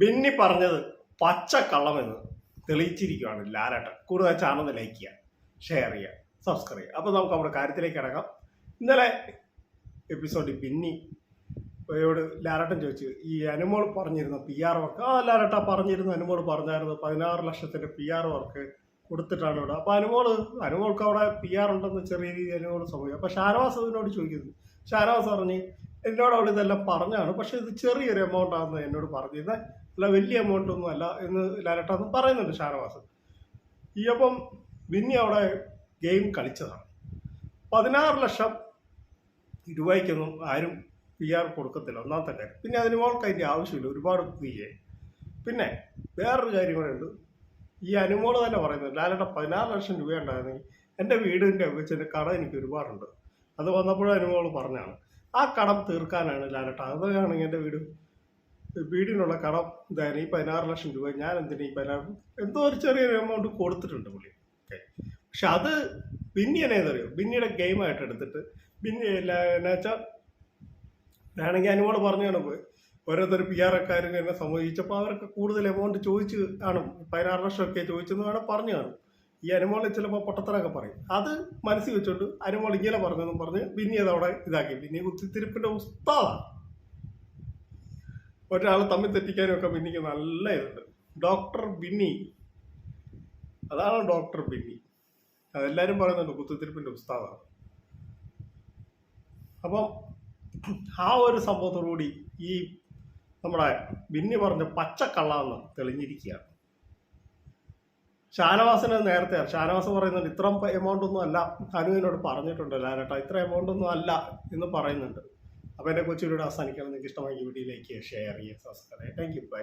ബിന്നി പറഞ്ഞത് പച്ചക്കള്ളമെന്ന് തെളിയിച്ചിരിക്കുകയാണ് ലാലേട്ടൻ. കൂടുതൽ ചാനൽ ലൈക്ക് ചെയ്യുക ഷെയർ ചെയ്യുക സബ്സ്ക്രൈബ് ചെയ്യുക. അപ്പോൾ നമുക്ക് നമ്മുടെ കാര്യത്തിലേക്ക് ഇറങ്ങാം. ഇന്നലെ എപ്പിസോഡിൽ ബിന്നി യോട് ലാരട്ടൻ ചോദിച്ചു ഈ അനുമോൾ പറഞ്ഞിരുന്ന പി ആർ വർക്ക് ആ ലാലാട്ട പറഞ്ഞിരുന്നു അനുമോൾ പറഞ്ഞായിരുന്നു പതിനാറ് ലക്ഷത്തിന്റെ പി ആർ വർക്ക് കൊടുത്തിട്ടാണ് ഇവിടെ. അപ്പോൾ അനുമോൾ അനുമോൾക്ക് അവിടെ പി ആർ ഉണ്ടെന്ന് ചെറിയ രീതിയിൽ അനുമോൾ സംഭവിക്കും അപ്പോൾ ഷാനവാസ് അതിനോട് ചോദിക്കുന്നു. ഷാനവാസ് പറഞ്ഞ് എന്നോട് അവിടെ ഇതെല്ലാം പറഞ്ഞാണ് പക്ഷേ ഇത് ചെറിയൊരു എമൗണ്ട് ആണെന്ന് എന്നോട് പറഞ്ഞിരുന്നത് അല്ല വലിയ എമൗണ്ട് ഒന്നും അല്ല എന്ന് ലാലട്ടാന്ന് പറയുന്നുണ്ട് ഷാനവാസ്. ഈ അപ്പം ബിന്നി അവിടെ ഗെയിം കളിച്ചതാണ്. പതിനാറ് ലക്ഷം രൂപയ്ക്കൊന്നും ആരും പി ആർ കൊടുക്കത്തില്ല ഒന്നാമത്തെ കാര്യം പിന്നെ അതിന് മോൾക്ക് അതിന്റെ ആവശ്യമില്ല ഒരുപാട് പി എ പിന്നെ വേറൊരു കാര്യം കൂടെ ഉണ്ട്. ഈ അനുമോൾ തന്നെ പറയുന്നത് ലാലേട്ട പതിനാറ് ലക്ഷം രൂപ ഉണ്ടായിരുന്നെങ്കിൽ എന്റെ വീടിന്റെ വെച്ചതിന്റെ കട എനിക്ക് ഒരുപാടുണ്ട്. അത് വന്നപ്പോഴും അനുമോൾ പറഞ്ഞാണ് ആ കടം തീർക്കാനാണ് ലാലേട്ട അതാണെങ്കിൽ എന്റെ വീട് വീടിനുള്ള കടം ഇതായിരുന്നു. ഈ പതിനാറ് ലക്ഷം രൂപ ഞാൻ എന്തിനാ ഈ പതിനാറ് എന്തോ ഒരു ചെറിയൊരു എമൗണ്ട് കൊടുത്തിട്ടുണ്ട് പുള്ളി. ഓക്കെ പക്ഷെ അത് എന്നറിയോ ബിന്നിയുടെ ഗെയിമായിട്ട് എടുത്തിട്ട് ബിന്നി എന്നാ വെച്ചാൽ വേണമെങ്കിൽ അനുമോൾ പറഞ്ഞാണ് പോയി. ഓരോരുത്തർ പി ആർ എക്കാരും എന്നെ സമ്മതിച്ചപ്പോൾ അവരൊക്കെ കൂടുതൽ എമൗണ്ട് ചോദിച്ച് കാണും. പതിനാറ് ലക്ഷമൊക്കെ ചോദിച്ചെന്ന് വേണം പറഞ്ഞു കാണും. ഈ അനുമോളിൽ ചിലപ്പോൾ പൊട്ടത്തരൊക്കെ പറയും. അത് മനസ്സിൽ വെച്ചോണ്ട് അനുമോൾ ഇങ്ങനെ പറഞ്ഞെന്നും പറഞ്ഞ് ബിന്നി അതവിടെ ഇതാക്കി. ബിന്നി കുത്തിത്തിരിപ്പിന്റെ ഉസ്താദാണ് ഒരാൾ തമ്മിൽ തെറ്റിക്കാനും ഒക്കെ ബിന്നിക്ക് നല്ല ഇതുണ്ട്. ഡോക്ടർ ബിന്നി. അതാണ് ഡോക്ടർ ബിന്നി. അതെല്ലാവരും പറയുന്നുണ്ട് കുത്തിത്തിരിപ്പിന്റെ ഉസ്താദാണ്. അപ്പം ആ ഒരു സംഭവത്തോടുകൂടി ഈ നമ്മുടെ ബിന്നി പറഞ്ഞ പച്ചക്കള്ളാന്ന് തെളിഞ്ഞിരിക്കുകയാണ്. ഷാനവാസിന് നേരത്തെ ഷാനവാസ് പറയുന്നുണ്ട് ഇത്ര എമൗണ്ട് ഒന്നും അല്ല. അനുവിനോട് പറഞ്ഞിട്ടുണ്ട് ലാലേട്ട ഇത്ര എമൗണ്ട് ഒന്നും അല്ല എന്ന് പറയുന്നുണ്ട്. അപ്പോൾ എന്റെ കൊച്ചിലൂടെ അവസാനിക്കണം നിങ്ങൾക്ക് ഇഷ്ടമായി വീഡിയോയിലേക്ക് ഷെയർ ചെയ്യുക സബ്സ്ക്രൈബ് താങ്ക് യു ബൈ